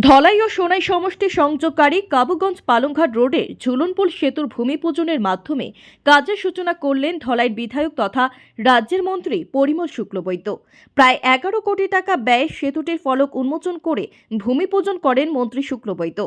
ধলাই ও সোনাই সমষ্টি সংযোগকারী কাবুগঞ্জ পালংঘাট রোডের ঝুলনপুল সেতুর ভূমি পূজনের মাধ্যমে কাজের সূচনা করলেন ধলাইয়ের বিধায়ক তথা রাজ্যের মন্ত্রী পরিমল শুক্লবৈদ্য। প্রায় এগারো কোটি টাকা ব্যয় সেতুটির ফলক উন্মোচন করে ভূমি পূজন করেন মন্ত্রী শুক্লবৈদ্য।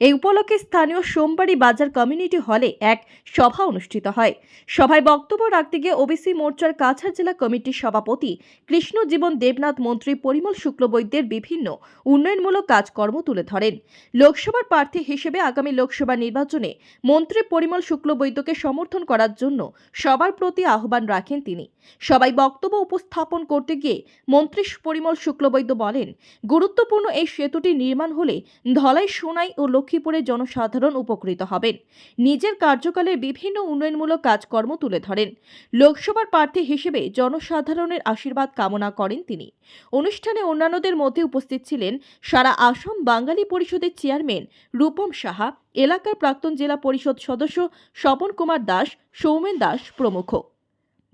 এই উপলক্ষে স্থানীয় সোমবাড়ি বাজার কমিউনিটি হলে এক সভা অনুষ্ঠিত হয়। সভায় বক্তব্য রাখতে গিয়ে ওবিসি মোর্চার কাছাড় জেলা কমিটির সভাপতি কৃষ্ণজীবন দেবনাথ, মন্ত্রী পরিমল শুক্লবৈদ্যের বিভিন্ন উন্নয়নমূলক কাজকর্ম তুলে ধরেন। লোকসভার প্রার্থী হিসেবে আগামী লোকসভা নির্বাচনে মন্ত্রী পরিমল শুক্লবৈদ্যকে সমর্থন করার জন্য সবার প্রতি আহ্বান রাখেন তিনি। সবাই বক্তব্য উপস্থাপন করতে গিয়ে মন্ত্রী পরিমল শুক্লবৈদ্য বলেন, গুরুত্বপূর্ণ এই সেতুটি নির্মাণ হলে ধলাই, সোনাই ও লক্ষ্মীপুরের জনসাধারণ উপকৃত হবেন। নিজের কার্যকালের বিভিন্ন উন্নয়নমূলক কাজকর্ম তুলে ধরেন। লোকসভার প্রার্থী হিসেবে জনসাধারণের আশীর্বাদ কামনা করেন তিনি। অনুষ্ঠানে অন্যান্যদের মধ্যে উপস্থিত ছিলেন সারা আসাম বাঙালি পরিষদের চেয়ারম্যান রূপম সাহা, এলাকার প্রাক্তন জেলা পরিষদ সদস্য স্বপন কুমার দাস, সৌমেন দাস প্রমুখ।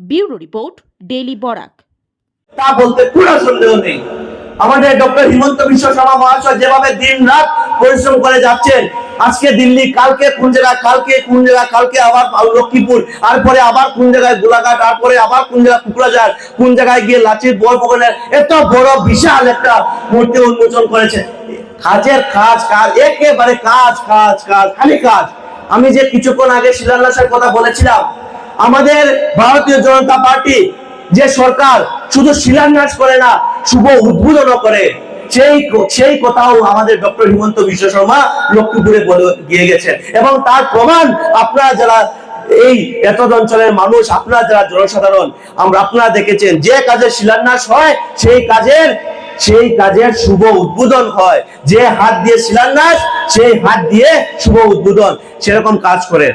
Bureau report daily Barak. তা বলতে কোনো সন্দেহ নেই। আমাদের ডক্টর হিমন্ত বিশ্ব শর্মা মহাশয় যেভাবে দিন রাত পরিশ্রম করে যাচ্ছেন। আজকে দিল্লি, কালকে কোন জায়গায়, কালকে কোন জায়গায়, কালকে আবার লক্ষ্মীপুর আর পরে আবার কোন জায়গায় গোলাঘাট, তারপরে আবার কোন জায়গায় কুকরাঝাড় কোন জায়গায় গিয়ে লাচির বরপকনের এত বড় বিশাল একটা মূর্তি উন্মোচন করেছে। কাজের কাজ কাজ, একেবারে কাজ কাজ কাজ, খালি কাজ। আমি যে কিছুক্ষণ আগে শিলান্যাসের কথা বলেছিলাম, আমাদের ভারতীয় জনতা পার্টি, যে সরকার শুধু শিলান্যাস করে না, শুভ উদ্বোধনও করে। সেই কথাও আমাদের ডক্টর হিমন্ত বিশ্ব শর্মা লক্ষ্মীপুরে গিয়ে গেছেন। এবং তার প্রমাণ আপনারা যারা এই এত অঞ্চলের মানুষ, আপনারা যারা জনসাধারণ, আমরা আপনারা দেখেছেন যে কাজের শিলান্যাস হয়, সেই কাজের সেই কাজের শুভ উদ্বোধন হয়। যে হাত দিয়ে শিলান্যাস, সেই হাত দিয়ে শুভ উদ্বোধন। সেরকম কাজ করে।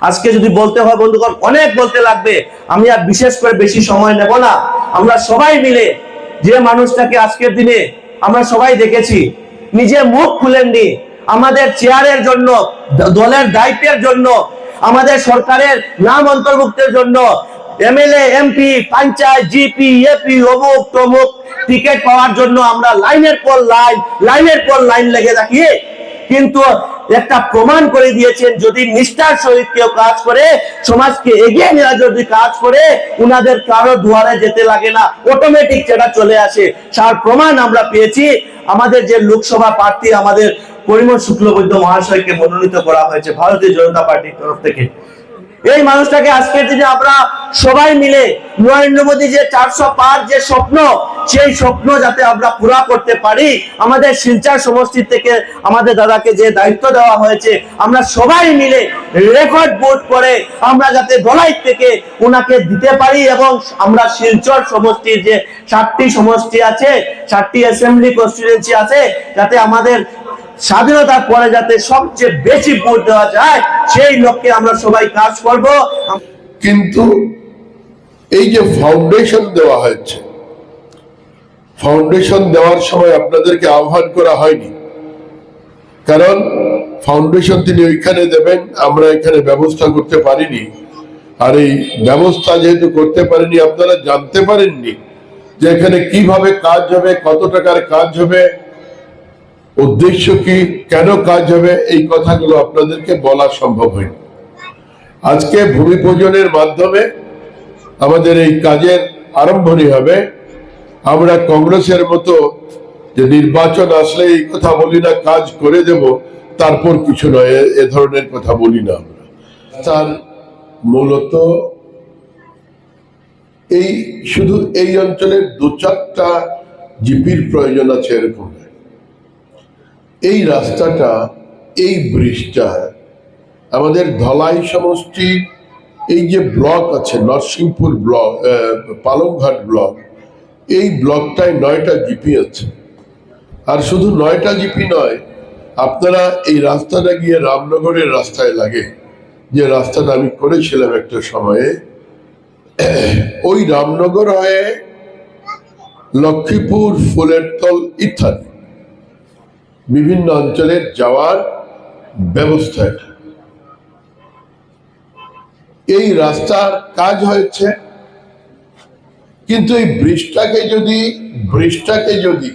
আজকে যদি বলতে হয়, বন্ধুগণ, অনেক বলতে লাগবে। আমি আর বিশেষ করে বেশি সময় নেব না। আমরা সবাই মিলে যে মানুষটাকে আজকের দিনে আমরা সবাই দেখেছি। নিজে মুখ খুলেননি। আমাদের চেয়ারের জন্য, দলের দায়িত্বের জন্য, আমাদের সরকারের নাম অন্তর্ভুক্তের জন্য MLA, MP, panchayat, GP, AP, অমুক, তমুক টিকিট পাওয়ার জন্য আমরা লাইনের পর লাইন, লাইনের পর লাইন লেগে থাকি। কিন্তু একটা প্রমাণ করে দিয়েছেন, যদি নিষ্ঠার সহিত কেউ কাজ করে, সমাজকে এগিয়ে নেওয়া যদি কাজ করে, উনাদের কারও দুয়ারে যেতে লাগে না। অটোমেটিক সেটা চলে আসে, তার প্রমাণ আমরা পেয়েছি। আমাদের যে লোকসভা প্রার্থী, আমাদের পরিমল শুক্লবৈদ্য মহাশয়কে মনোনীত করা হয়েছে, ভারতীয় জনতা পার্টির তরফ থেকে। এই মানুষটাকে আজকের দিনে আমরা সবাই মিলে, নরেন্দ্র মোদী যে চারশো পার যে স্বপ্ন সেই স্বপ্ন যাতে আমরা পুরা করতে পারি, আমাদের শিলচর সমষ্টি থেকে আমাদের দাদাকে যে দায়িত্ব দেওয়া হয়েছে, আমরা সবাই মিলে রেকর্ড বোর্ড করে আমরা যাতে দলাই থেকে ওনাকে দিতে পারি এবং আমরা শিলচর সমষ্টির যে সাতটি সমষ্টি আছে, সাতটি অ্যাসেম্বলি কনস্টিটুয়েন্সি আছে, যাতে আমাদের স্বাধীনতার পরে যাতে সবচেয়ে বেশি ভোট দেওয়া যায়, সেই লক্ষ্যে আমরা সবাই কাজ করব। কিন্তু এই যে ফাউন্ডেশন দেওয়া হয়েছে ফাউন্ডেশন দেওয়ার সময় আপনাদেরকে আহ্বান করা হয়নি। কারণ ফাউন্ডেশন তিনি ওইখানে দেবেন, আমরা এখানে ব্যবস্থা করতে পারিনি। আর এই ব্যবস্থা যেহেতু করতে পারিনি, আপনারা জানতে পারেননি যে এখানে কীভাবে কাজ হবে, কত টাকার কাজ হবে, উদ্দেশ্য কি, কেন কাজ হবে, এই কথাগুলো আপনাদেরকে বলা সম্ভব হয়নি। আজকে ভূমি পূজনের মাধ্যমে আমাদের এই কাজের আরম্ভণি হবে। আমরা কংগ্রেসের মতো যে নির্বাচন আসলে এই কথা বলি না, কাজ করে দেব, তারপর কিছু নয় এ- ধরনের কথা বলি না আমরা। তার মূলত এই শুধু এই অঞ্চলের দু চারটা জিপির প্রয়োজন আছে এরকম এই রাস্তাটা, এই ব্রিজটা, আমাদের ধলাই সমষ্টির এই যে ব্লক আছে, নরসিংপুর ব্লক পালংঘাট ব্লক এই ব্লকটায় নয়টা জিপি আছে। আর শুধু নয়টা জিপি নয়, আপনারা এই রাস্তাটা গিয়ে রামনগরের রাস্তায় লাগে। যে রাস্তাটা আমি করেছিলাম একটা সময়ে, ওই রামনগর হয়ে লক্ষ্মীপুর ফুলের তল ইত্যাদি। বিভিন্ন অঞ্চলের যাওয়ার ব্যবস্থা এই রাস্তার কাজ হয়েছে কিন্তু এই ব্রিজটাকে যদি ব্রিজটাকে যদি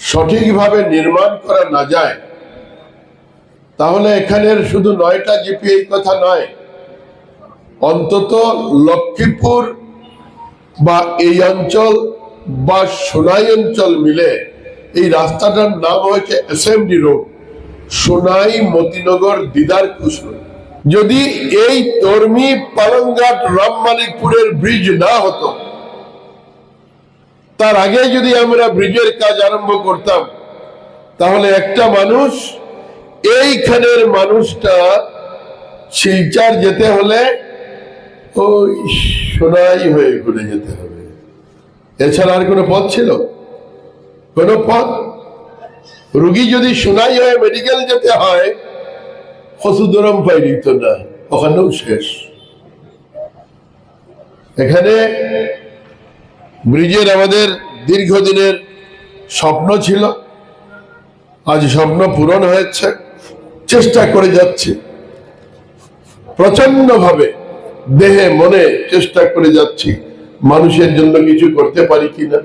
সঠিকভাবে নির্মাণ করা না যায়, তাহলে এখানের শুধু নয়টা জিপি এই কথা নয়, অন্তত লক্ষ্মীপুর বা এই অঞ্চল বা সোনাই অঞ্চল মিলে এই রাস্তাটার নাম হয়েছে এসএমডি রোড, সোনাই মতিনগর দিদার কুসুর যদি এই তর্মি পালংঘাট রামমালিকপুরের ব্রিজ না হতো, তার আগে যদি আমরা ব্রিজের কাজ আরম্ভ করতাম, তাহলে একটা মানুষ, এইখানের মানুষটা শিলচার যেতে হলে ওই সোনাই হয়ে ঘুরে যেতে হবে। এছাড়া আর কোনো পথ ছিল? কোনো পথ? রুগী যদি সোনাই হয়ে মেডিকেল যেতে হয় হসুদরম পাইনি তো না, ওখানেও শেষ। এখানে ব্রিজের আমাদের দীর্ঘদিনের স্বপ্ন ছিল, আজ স্বপ্ন পূরণ হয়েছে, চেষ্টা করে যাচ্ছে। প্রচণ্ড ভাবে দেহে মনে চেষ্টা করে যাচ্ছি, মানুষের জন্য কিছু করতে পারি কিনা।